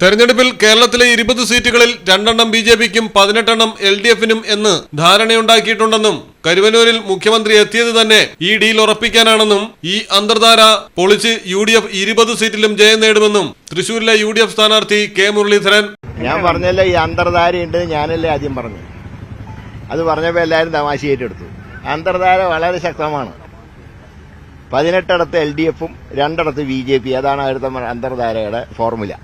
തെരഞ്ഞെടുപ്പിൽ കേരളത്തിലെ ഇരുപത് സീറ്റുകളിൽ രണ്ടെണ്ണം ബി ജെ പിക്കും പതിനെട്ടെണ്ണം എൽ ഡി എഫിനും എന്ന് ധാരണയുണ്ടാക്കിയിട്ടുണ്ടെന്നും കരുവനൂരിൽ മുഖ്യമന്ത്രി എത്തിയത് തന്നെ ഈ ഡീൽ ഉറപ്പിക്കാനാണെന്നും ഈ അന്തർധാര പൊളിച്ച് യു ഡി എഫ് ഇരുപത് സീറ്റിലും ജയം നേടുമെന്നും തൃശൂരിലെ യു ഡി എഫ് സ്ഥാനാർത്ഥി കെ മുരളീധരൻ. ഞാൻ പറഞ്ഞല്ലേ ഈ അന്തർധാരയുണ്ട് ഞാനല്ലേ ആദ്യം പറഞ്ഞു അത് പറഞ്ഞപ്പോൾ എല്ലാവരും തമാശ ഏറ്റെടുത്തു. അന്തർധാര വളരെ ശക്തമാണ്. പതിനെട്ടിടത്ത് എൽ ഡി എഫും രണ്ടിടത്ത് ബി ജെ പി. അതാണ് അടുത്ത അന്തർധാരയുടെ ഫോർമുല.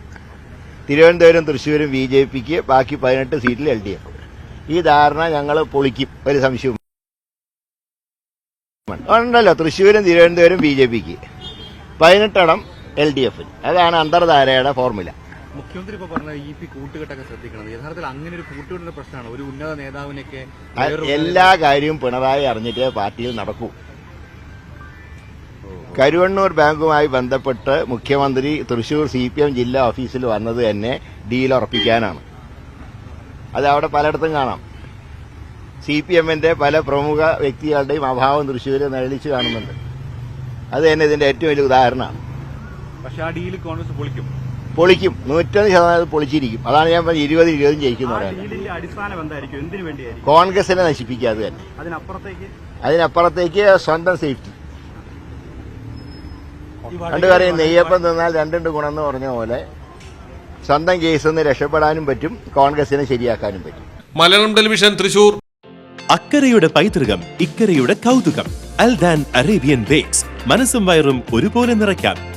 തിരുവനന്തപുരം തൃശ്ശൂരും ബി ജെ പിക്ക് ബാക്കി പതിനെട്ട് സീറ്റിൽ എൽ ഡി എഫ്. ഈ ധാരണ ഞങ്ങൾ പൊളിക്കും. ഒരു സംശയവും ഉണ്ടല്ലോ തൃശ്ശൂരും തിരുവനന്തപുരം ബി ജെ പിക്ക്. പതിനെട്ടെണ്ണം എൽ ഡി എഫിന്. അതാണ് അന്തർധാരയുടെ ഫോർമുല. മുഖ്യമന്ത്രി ഇപ്പൊ പറഞ്ഞ ഇ പി കൂട്ടുകെട്ടൊക്കെ ശ്രദ്ധിക്കണം. യഥാർത്ഥത്തിൽ അങ്ങനെ ഒരു കൂട്ടുകെട്ടിന്റെ പ്രശ്നമാണ്. ഒരു ഉന്നത നേതാവിനൊക്കെ എല്ലാ കാര്യവും പിണറായി അറിഞ്ഞിട്ടേ പാർട്ടിയിൽ നടക്കൂ. കരുവണ്ണൂർ ബാങ്കുമായി ബന്ധപ്പെട്ട് മുഖ്യമന്ത്രി തൃശൂർ സി പി എം ജില്ലാ ഓഫീസിൽ വന്നത് തന്നെ ഡീൽ ഉറപ്പിക്കാനാണ്. അത് അവിടെ പലയിടത്തും കാണാം. സി പി എമ്മിന്റെ പല പ്രമുഖ വ്യക്തികളുടെയും അഭാവം തൃശൂരിൽ നിഴലിച്ച് കാണുന്നുണ്ട്. അത് തന്നെ ഇതിന്റെ ഏറ്റവും വലിയ ഉദാഹരണമാണ്. പക്ഷേ ആ ഡീൽ കോൺഗ്രസ് പൊളിക്കും. പൊളിക്കും. നൂറ്റൊന്ന് ശതമാനം പൊളിച്ചിരിക്കും. അതാണ് ഞാൻ പറഞ്ഞത് ഇരുപത് ഇരുപതും ജയിക്കുന്നത് കോൺഗ്രസിനെ നശിപ്പിക്കുക നശിപ്പിക്കാതെ തന്നെ. അതിനപ്പുറത്തേക്ക്? അതിനപ്പുറത്തേക്ക് സ്വന്തം സേഫ്റ്റി. പണ്ട് കറിയും നെയ്യപ്പം തിന്നാൽ രണ്ടുണ്ട് ഗുണം എന്ന് പറഞ്ഞ പോലെ സ്വന്തം കേസിൽ നിന്ന് രക്ഷപ്പെടാനും പറ്റും കോൺഗ്രസിനെ ശരിയാക്കാനും പറ്റും. മലയാളം ടെലിവിഷൻ തൃശൂർ. അക്കരയുടെ പൈതൃകം ഇക്കരയുടെ കൗതുകം. Al Daan Arabian bakes. മനസ്സും വയറും ഒരുപോലെ നിറയ്ക്കാം.